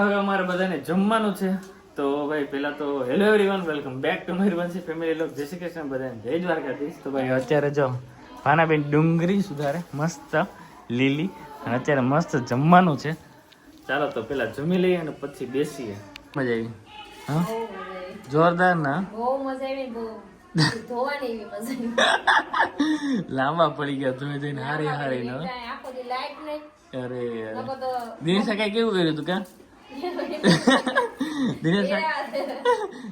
હવે અમારે બધાને જમવાનું છે. તો ભાઈ પેલા તો hello everyone welcome back to મારી વંશી ફેમિલી લોક જય શ્રી કૃષ્ણ બધાને. જય દ્વારકાધીશ. તો ભાઈ અત્યારે જો ભાનાબેન ડુંગળી સુધારે મસ્ત લીલી અને અત્યારે મસ્ત જમવાનું છે. ચાલો તો પેલા જમી લઈએ અને પછી બેસીએ. મજા આવી. હા? જોરદાર ના બહુ મજા આવી બહુ. ધોવાની એવી મજા આવી. લાંબા પડી ગયા તમે જઈને હારી હારી નો અરે દિનેશા કઈ કેવું કર્યું તું કા? દિનેશા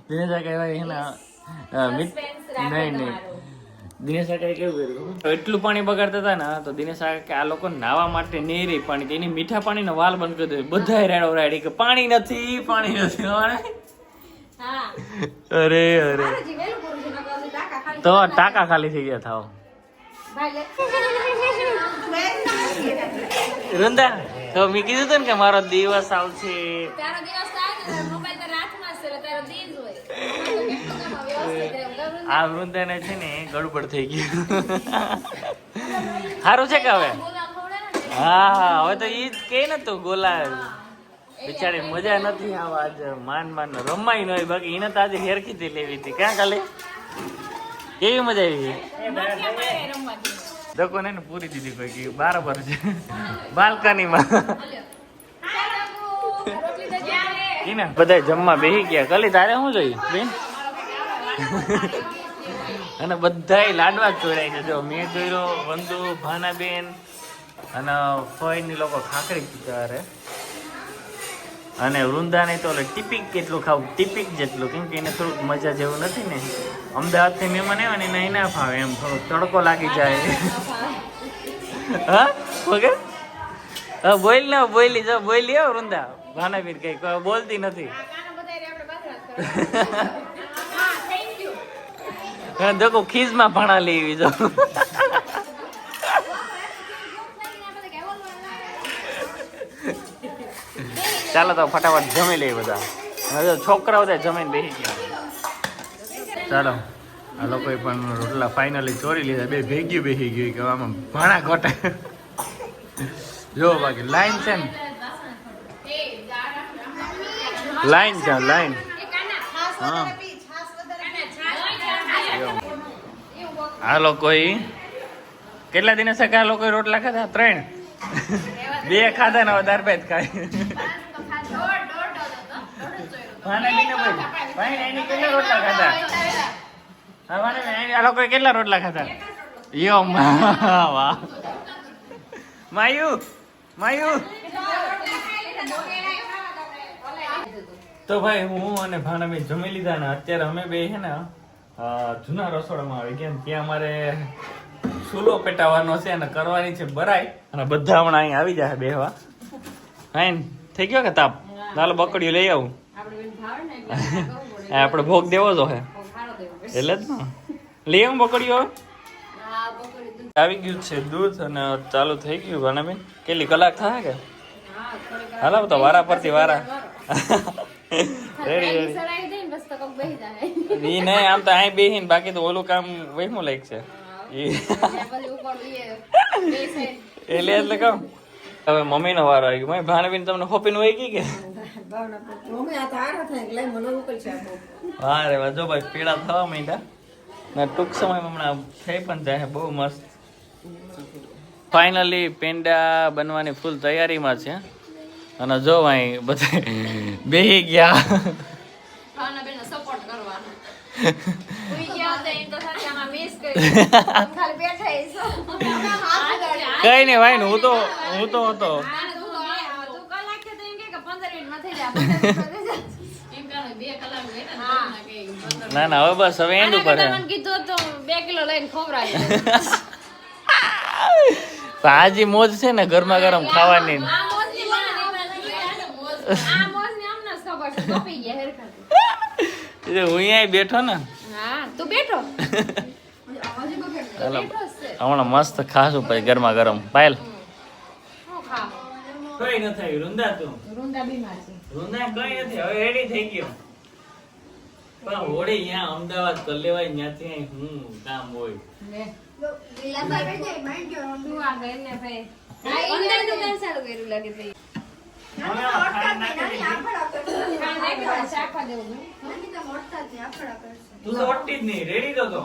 દિનેશા કઈ ભાઈ એના નહીં નહીં. દિનેશ દિનેશા કેવું કર્યું એટલું પાણી બગાડતા હતા ને તો દિનેશા કે આ લોકો નાવા માટે નહીં રહી પાણી એની મીઠા પાણીનો વાલ બંધ કરી દે. બધા રેડો રાડી કે પાણી નથી પાણી નથી અરે અરે. તો ટાંકા ખાલી થઈ ગયા થાવ. વૃંદા તો મેં કીધું તું ને કે મારો દિવસ આવશે. તારો દિવસ મોબાઈલ હાથમાં છે તારો હોય. આ વૃંદાને છે ને ગડબડ થઈ ગયું. સારું છે કે હવે? હા હા હવે તો ઈ જ કે ને તું ગોલા. બિચારી મજા નથી આવા આજ માન માન રમાઈ ન હોય બાકી એને તો આજે હેરખીથી લેવી હતી. ક્યાં કાલે? કેવી મજા આવી દકો ને પૂરી દીધી કોઈ કે બરાબર છે. બાલ્કનીમાં. બધા જમવા બેસી ગયા. કલી, તારે શું જોયું? બેન? અને બધાય લાડવા જ ચોરાય છે. જો, મેં જોયો વંદુ, ભાનાબેન અને ફઈની લોકો ખાખરી પીતા અને વૃંદાને તો ઓલે ટીપિક કેટલું ખાવું ટીપિક જેટલું કેમ કે એને થોડુંક મજા જેવું નથી ને. અમદાવાદથી મહેમાન આવ્યા ને એને ના ફાવે એમ થોડોક તડકો લાગી જાય. હા? વગર હા બોલ ના બોલી જો બોલી હો વૃંદા. ભાનાબેન કઈ બોલતી નથી. દેખો ખીજમાં ભણા લેવી જો. ચાલો તો ફટાફટ જમી લઈએ બધા. હવે છોકરાઓ ત્યાં જમીને બેસી ગયા ચાલો, આ લોકોએ પણ રોટલા ફાઇનલી ચોરી લીધા. બે ભેગી બેસી ગયું કે આમાં ભાણા ઘટે. જો બાકી લાઈન છે ને? લાઈન છે લાઈન હા. આ લોકોએ કેટલા દિવસે આ લોકોએ રોટલા ખાધા? ત્રણ. બે ખાધા ને વધારે પેજ ખાય ભાઈ, એની કેટલા રોટલા ખાધા? હા, ભાનાબેન, આ લોકોએ કેટલા રોટલા ખાધા? યો વાહ. માયુ માયુ. તો ભાઈ હું અને ભાનાબેન જમી લીધા ને અત્યારે અમે બે છે ને જૂના રસોડામાં આવી ગયા ને ત્યાં અમારે ચૂલો પેટાવાનો છે અને કરવાની છે બરાઈ. અને બધા હમણાં અહીં આવી જાય બેહવા. હા થઈ ગયો કે તાપ? ચાલો બકડીઓ લઈ આવું. આપણે ભોગ દેવો જો હે એટલે જ ને. લઈ બકડીઓ હવે. આવી ગયું છે દૂધ અને ચાલુ થઈ ગયું ભાનાબેન. કેટલી કલાક થાય કે? હાલો તો વારા પરથી વારા. રેડી રેડી ઈ નહીં આમ તો અહીં બેહીન બાકી તો ઓલું કામ વહીમું લાયક છે. એટલે એટલે કહું હવે મમ્મી નો વારો આવી ગયો. ભાણબીન તમને હોપીને હોય ગઈ કે? હા રે ભાઈ પીડા થવા માંડ્યા. ને ટૂંક સમયમાં હમણાં થઈ પણ જાય બહુ મસ્ત. ફાઇનલી પેંડા બનવાની ફૂલ તૈયારીમાં છે. અને જો અહીં બધા બેહી ગયા. કઈ નહીં ભાઈ હું તો હું તો હતો આને તું તો આ- તું કલાક છે તો એમ કે કે 15 મિનિટમાં થઈ જાય, 15 મિનિટમાં થઈ જાય. હા. ના ના હવે બસ હવે એન્ડ પડે ઉપર કીધું તો બે કિલો લઈને ખવડાવી. આજી મોજ છે ને ગરમા ગરમ ખાવાની હું બેઠો ને. તું બેઠો? હમણાં મસ્ત ખાશું પછી ગરમા ગરમ. પાયલ કઈ ન થાય? રૂંદા તું. રૂંદા બીમાર છે. રૂંદા કઈ નથી હવે રેડી થઈ ગયો. પણ હોડે અહીંયા અમદાવાદ કરી લેવાય ત્યાંથી હું કામ હોય. તું ઓટતી જ નહીં. રેડી તો તો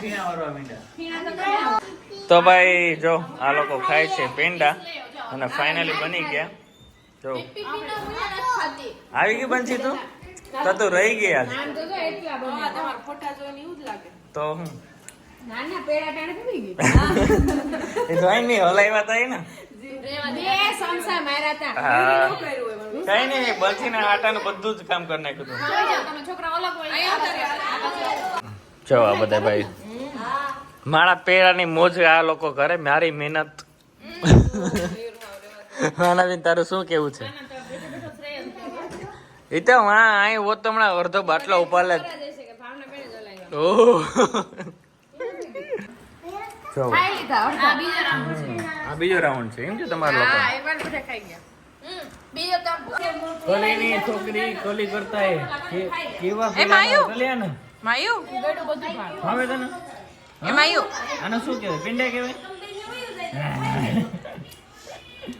ફીણા મીંડા. તો ભાઈ જો આ લોકો ખાય છે પેંડા અને ફાઇનલી બની ગયા. જો. આવી ગઈ બનશી તું? તો તું રહી ગઈ આજ. તો હું આ બધા ભાઈ મારા પેરાની મોજ આ લોકો કરે મારી મહેનત. માનાબેન તારું શું કેવું છે? એ તો હા અહીં હોત તો હમણાં અડધો બાટલો ઉપાડે જ. આ બીજો રાઉન્ડ છે. એમ છે તમારા લોકો? હા, એકવાર બધા ખાઈ ગયા. હમ, બીજો તો કોલીની છોકરી કોલી કરતા કેવા એ માયું? બધું. ભાવે તને એ માયુ આને શું કહેવાય? પિંડા કહેવાય?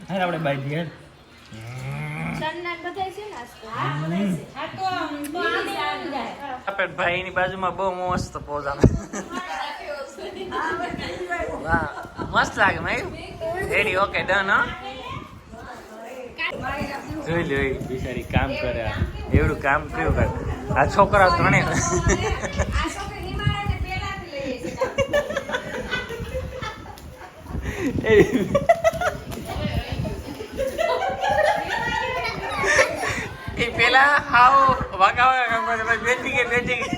હાલ આપણે બાઈ દઈએ છે ને ય બાજુમાં બહુ મસ્ત પોઝ આવે. મસ્ત લાગે માયું રેડી ઓકે ડન હા. જોઈ લો બિચારી કામ કરે. એવડું કામ કર્યું કરે આ છોકરા ત્રણે આ છોકરી નિમાડાને પહેલાથી લઈ જાય છે. એ પેલા આવો વાગા વાગા કામ કરે પછી બેઠી ગઈ બેઠી ગઈ.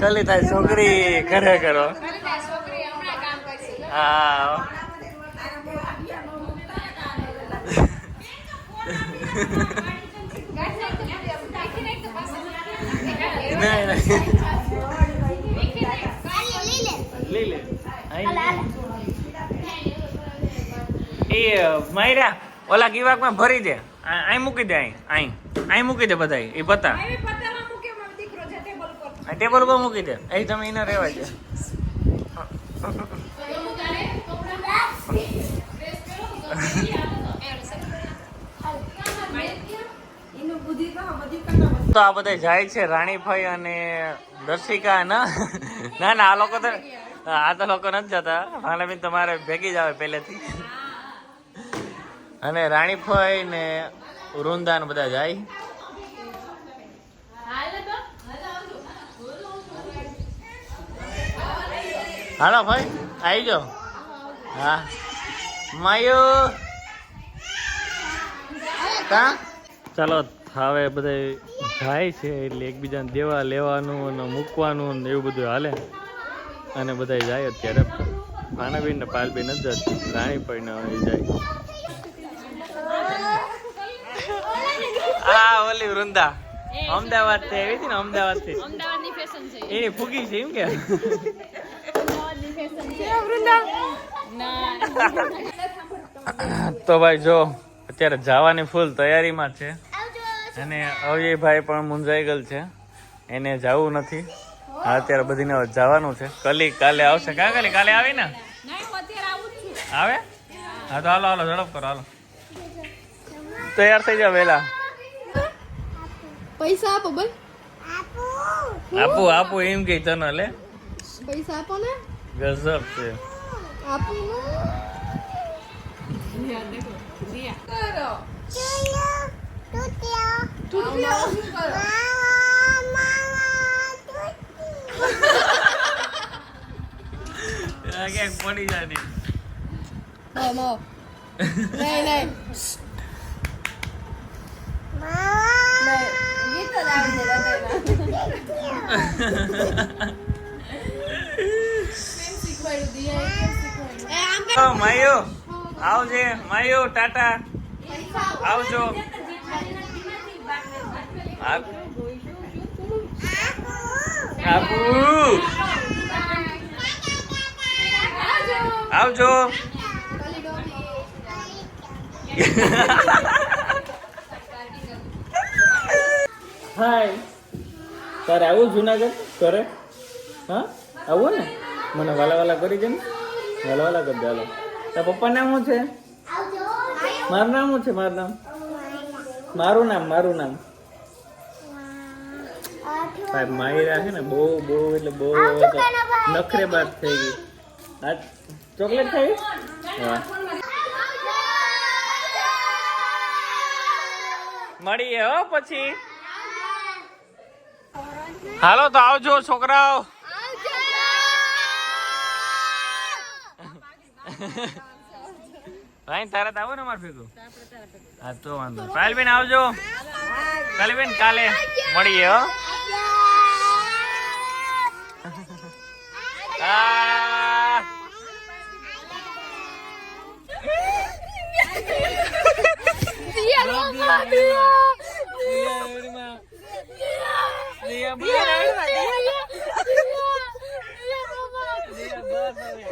કલી થાય છોકરી કરે કરો. હા. નહીં, નહીં. નાખી નાખ. લઈ લે અહીં. એ માયરા ઓલા ગીવાકમાં ભરી દે. અહીં મૂકી દે અહીં અહીં. અહીં મૂકી દે બધા એ પતા. ટેબલ પર. મૂકી દે. અહીં તમે એને રહેવા દે. તો આ બધા જાય છે રાણીભાઈ અને દર્શિકા ના ના ના આ લોકો તો આ તો લોકો નથી જતા. ભાલાબેન તમારે ભેગી જ આવે પહેલેથી. અને રાણીભાઈ ને વૃંદાન બધા જાય. હાલો ભાઈ આવી જાઓ. હા. માયુ. કા? ચાલો, હવે બધા જાય છે એટલે એકબીજાને દેવા લેવાનું અને મૂકવાનું ને એવું બધું હાલે. અને બધા જાય અત્યારે. ભાનાબેન ને પાલબેન જ જતી રાણીભાઈ ને જાય. આ ઓલી વૃંદા. અમદાવાદથી આવી હતી ને અમદાવાદથી અમદાવાદની ફેશન છે એ. ફૂગી છે એમ કે? તો ભાઈ જો અત્યારે જવાની ફૂલ તૈયારીમાં છે. અને અવયભાઈ પણ મુંજાઈ ગયેલ છે. એને જવું નથી. હા અત્યારે બધીને હવે જવાનું છે. કલી કાલે આવશે કા કલી? કાલે આવી ને? ના આવું જ છું. આવે? હા તો હાલો હાલો ઝડપ કરો હાલો. તૈયાર થઈ જાવ વેલા. પૈસા આપો બોલ. આપું આપું એમ કે તને લે. પૈસા આપો ને. ગજબ છે. આપો આ ક્યાંક પડી જાય નહીં નો માયુ. આવજે માયુ ટાટા. આવજો. આપ આપુ આવજો. હાય તારે આવું જુનાગઢ? કરે હા? આવું ને. મને વાલા વાલા કરી દે ને. વાલા વાલા કરી દે હાલો. તારા પપ્પા નામ શું છે? મારું નામ શું છે? મારું નામ? મારું નામ મારું નામ. સાહેબ માયરા છે ને બહુ બહુ એટલે બહુ નખરે બાદ થઈ ગઈ. આ ચોકલેટ ખાઈ? મળીએ હો પછી. હાલો તો આવજો છોકરાઓ. ભાઈ તારે આવો ને મારે ભેગું? હા તો વાંધો પાયલબેન આવજો. કાલેબેન કાલે મળીએ હો. આ. દિયા બહાર આવી. દિયા બહાર આવી.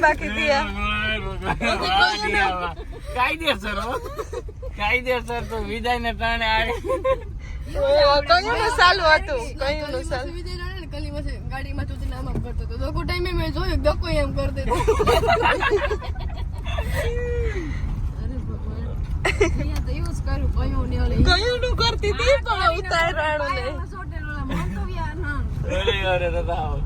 બાકી દિયા કાયદેસર હો કાયદેસર તો વિદાય ને ટાણે આવી કયું નું સાલું હતું કયું નું સાલું વિજય જાણે ને કલી પાસે ગાડીમાં તો નામ આમ કરતો હતો. દોકો ટાઈમે મેં જોયું દોકો એમ કરતો હતો અહીંયા તો યુઝ કર્યું કયું ને ઓલે. કયું નું કરતી હતી પણ રાણો ને અરે અરે દાદા આવો.